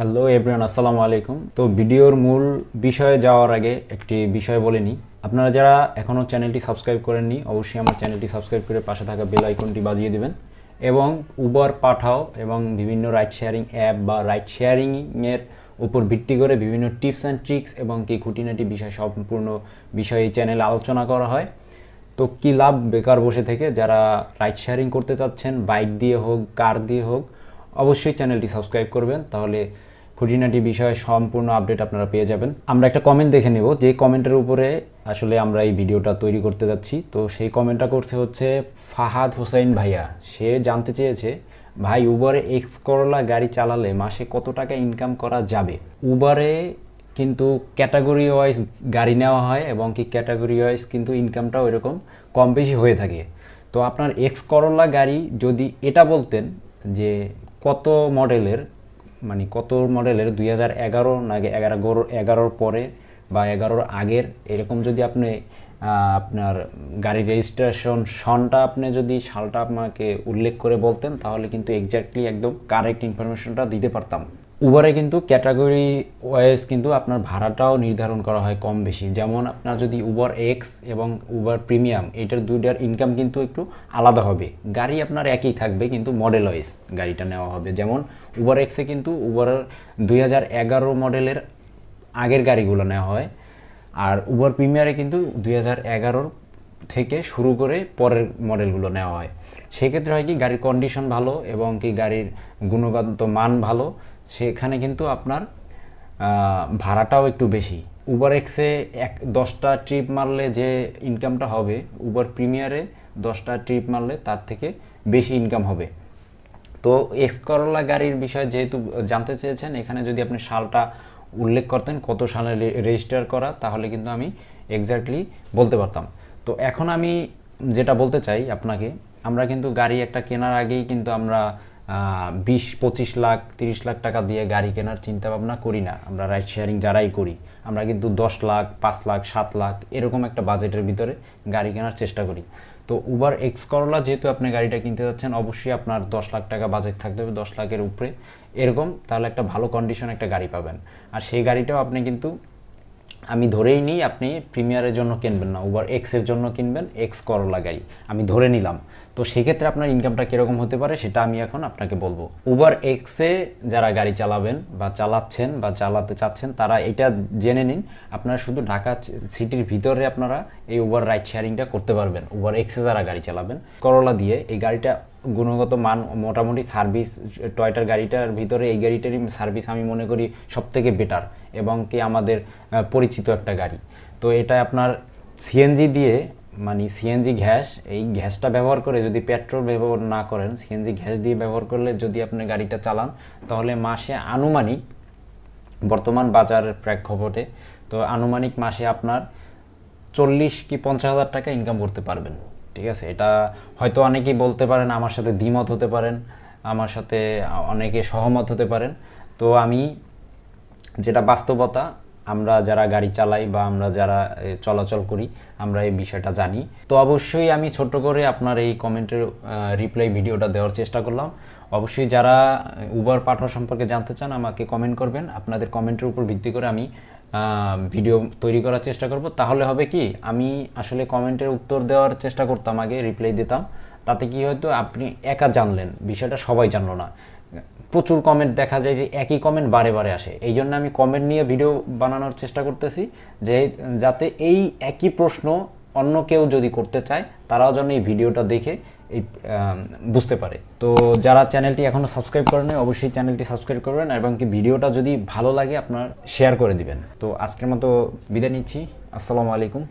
Hello everyone আসসালামু আলাইকুম তো ভিডিওর মূল বিষয়ে যাওয়ার আগে একটি বিষয় বলে নিই। আপনারা যারা এখনও চ্যানেলটি সাবস্ক্রাইব করেননি, অবশ্যই আমার চ্যানেলটি সাবস্ক্রাইব করে পাশে থাকা বেল আইকনটি বাজিয়ে দেবেন। এবং উবার পাঠাও এবং বিভিন্ন রাইড শেয়ারিং অ্যাপ বা রাইড শেয়ারিংয়ের উপর ভিত্তি করে বিভিন্ন টিপস অ্যান্ড ট্রিক্স এবং কি খুঁটিনাটি বিষয় সম্পূর্ণ বিষয়ে এই চ্যানেলে আলোচনা করা হয়। তো কী লাভ বেকার বসে থেকে যারা রাইড শেয়ারিং করতে চাচ্ছেন বাইক দিয়ে হোক কার দিয়ে হোক, অবশ্যই চ্যানেলটি সাবস্ক্রাইব করবেন। তাহলে খুঁটিনাটি বিষয়ে সম্পূর্ণ আপডেট আপনারা পেয়ে যাবেন। আমরা একটা কমেন্ট দেখে নেব, যে কমেন্টের উপরে আসলে আমরা এই ভিডিওটা তৈরি করতে যাচ্ছি। তো সেই কমেন্টটা করছে হচ্ছে ফাহাদ হোসাইন ভাইয়া। সে জানতে চেয়েছে, ভাই উবারে এক্স করলা গাড়ি চালালে মাসে কত টাকা ইনকাম করা যাবে? উবারে কিন্তু ক্যাটাগরি ওয়াইজ গাড়ি নেওয়া হয় এবং কি ক্যাটাগরি ওয়াইজ কিন্তু ইনকামটাও এরকম কম বেশি হয়ে থাকে। তো আপনার এক্স করলা গাড়ি যদি এটা বলতেন যে কত মডেলের মানে কত মডেলের? দুই হাজার এগারো না এগারো এগারোর পরে বা এগারোর আগের, এরকম যদি আপনি আপনার গাড়ি রেজিস্ট্রেশন সনটা আপনি যদি সালটা আপনাকে উল্লেখ করে বলতেন, তাহলে কিন্তু এক্স্যাক্টলি একদম কারেক্ট ইনফরমেশনটা দিতে পারতাম। উবারে কিন্তু ক্যাটাগরি ওয়াইজ কিন্তু আপনার ভাড়াটাও নির্ধারণ করা হয় কম বেশি। যেমন আপনার যদি উবার এক্স এবং উবার প্রিমিয়াম এটার দুইটার ইনকাম কিন্তু একটু আলাদা হবে। গাড়ি আপনার একই থাকবে, কিন্তু মডেল ওয়াইজ গাড়িটা নেওয়া হবে। যেমন উবার এক্সে কিন্তু উবার দুই হাজার এগারো মডেলের আগের গাড়িগুলো নেওয়া হয়। আর উবার প্রিমিয়ারে কিন্তু দুই হাজার থেকে শুরু করে পরের মডেলগুলো নেওয়া হয়। সেক্ষেত্রে হয় কি, গাড়ির কন্ডিশন ভালো এবং কি গাড়ির গুণগত মান ভালো। সেখানে কিন্তু আপনার ভাড়াটাও একটু বেশি। উবার এক্সে এক, দশটা ট্রিপ মারলে যে ইনকামটা হবে উবার প্রিমিয়ারে দশটা ট্রিপ মারলে তার থেকে বেশি ইনকাম হবে। তো এক্স করলা গাড়ির বিষয়ে যেহেতু জানতে চেয়েছেন, এখানে যদি আপনি সালটা উল্লেখ করতেন, কত সালে রেজিস্টার করা, তাহলে কিন্তু আমি এক্স্যাক্টলি বলতে পারতাম। তো এখন আমি যেটা বলতে চাই আপনাকে, আমরা কিন্তু গাড়ি একটা কেনার আগেই কিন্তু আমরা বিশ, পঁচিশ লাখ, তিরিশ লাখ টাকা দিয়ে গাড়ি কেনার চিন্তা ভাবনা করি না। আমরা রাইড শেয়ারিং যারাই করি, আমরা কিন্তু দশ লাখ, পাঁচ লাখ, সাত লাখ এরকম একটা বাজেটের ভিতরে গাড়ি কেনার চেষ্টা করি। তো উবার এক্স করলা যেহেতু আপনি গাড়িটা কিনতে যাচ্ছেন, অবশ্যই আপনার দশ লাখ টাকা বাজেট থাকতে হবে দশ লাখের উপরে। এরকম তাহলে একটা ভালো কন্ডিশন একটা গাড়ি পাবেন। আর সেই গাড়িটাও আপনি কিন্তু আমি ধরেই নিই, আপনি প্রিমিয়ারের জন্য কিনবেন না উবার এক্সের জন্য কিনবেন এক্স করলা গাড়ি। আমি ধরে নিলাম। তো সেক্ষেত্রে আপনার ইনকামটা কীরকম হতে পারে সেটা আমি এখন আপনাকে বলব। উবার এক্সে যারা গাড়ি চালাবেন বা চালাচ্ছেন বা চালাতে চাচ্ছেন, তারা এটা জেনে নিন, আপনারা শুধু ঢাকা সিটির ভিতরে আপনারা এই উবার রাইড শেয়ারিংটা করতে পারবেন। উবার এক্সে যারা গাড়ি চালাবেন করলা দিয়ে এই গাড়িটা গুণগত মান মোটামুটি সার্ভিস টয়টার গাড়িটার ভিতরে এই গাড়িটারই সার্ভিস আমি মনে করি সব থেকে বেটার এবং কি আমাদের পরিচিত একটা গাড়ি। তো এটা আপনার সিএনজি দিয়ে মানে সিএনজি গ্যাস, এই গ্যাসটা ব্যবহার করে যদি পেট্রোল ব্যবহার না করেন সিএনজি গ্যাস দিয়ে ব্যবহার করলে যদি আপনি গাড়িটা চালান, তাহলে মাসে আনুমানিক, বর্তমান বাজারের প্রেক্ষাপটে, তো আনুমানিক মাসে আপনার চল্লিশ কি পঞ্চাশ হাজার টাকা ইনকাম করতে পারবেন। ঠিক আছে? এটা হয়তো অনেকেই বলতে পারেন, আমার সাথে দ্বিমত হতে পারেন, আমার সাথে অনেকে সহমত হতে পারেন। তো আমি যেটা বাস্তবতা আমরা যারা গাড়ি চালাই বা আমরা যারা চলাচল করি, আমরা এই বিষয়টা জানি। তো অবশ্যই আমি ছোট্ট করে আপনার এই কমেন্টের রিপ্লাই ভিডিওটা দেওয়ার চেষ্টা করলাম। অবশ্যই যারা উবার পাঠাও সম্পর্কে জানতে চান আমাকে কমেন্ট করবেন। আপনাদের কমেন্টের উপর ভিত্তি করে আমি ভিডিও তৈরি করার চেষ্টা করব। তাহলে হবে কি, আমি আসলে কমেন্টের উত্তর দেওয়ার চেষ্টা করতাম আগে রিপ্লাই দিতাম। তাতে কি হয়তো আপনি একা জানলেন, বিষয়টা সবাই জানলো না। প্রচুর কমেন্ট দেখা যায় যে একই কমেন্ট বারে বারে আসে। এই জন্য আমি কমেন্ট নিয়ে ভিডিও বানানোর চেষ্টা করতেছি যে যাতে এই একই প্রশ্ন অন্য কেউ যদি করতে চায়, তারাও যেন এই ভিডিওটা দেখে, এই বুঝতে পারে। তো যারা চ্যানেলটি এখনও সাবস্ক্রাইব করেন অবশ্যই চ্যানেলটি সাবস্ক্রাইব করবেন এবং কি ভিডিওটা যদি ভালো লাগে, আপনার শেয়ার করে দিবেন। তো আজকের মতো বিদায় নিচ্ছি। আসসালামু আলাইকুম।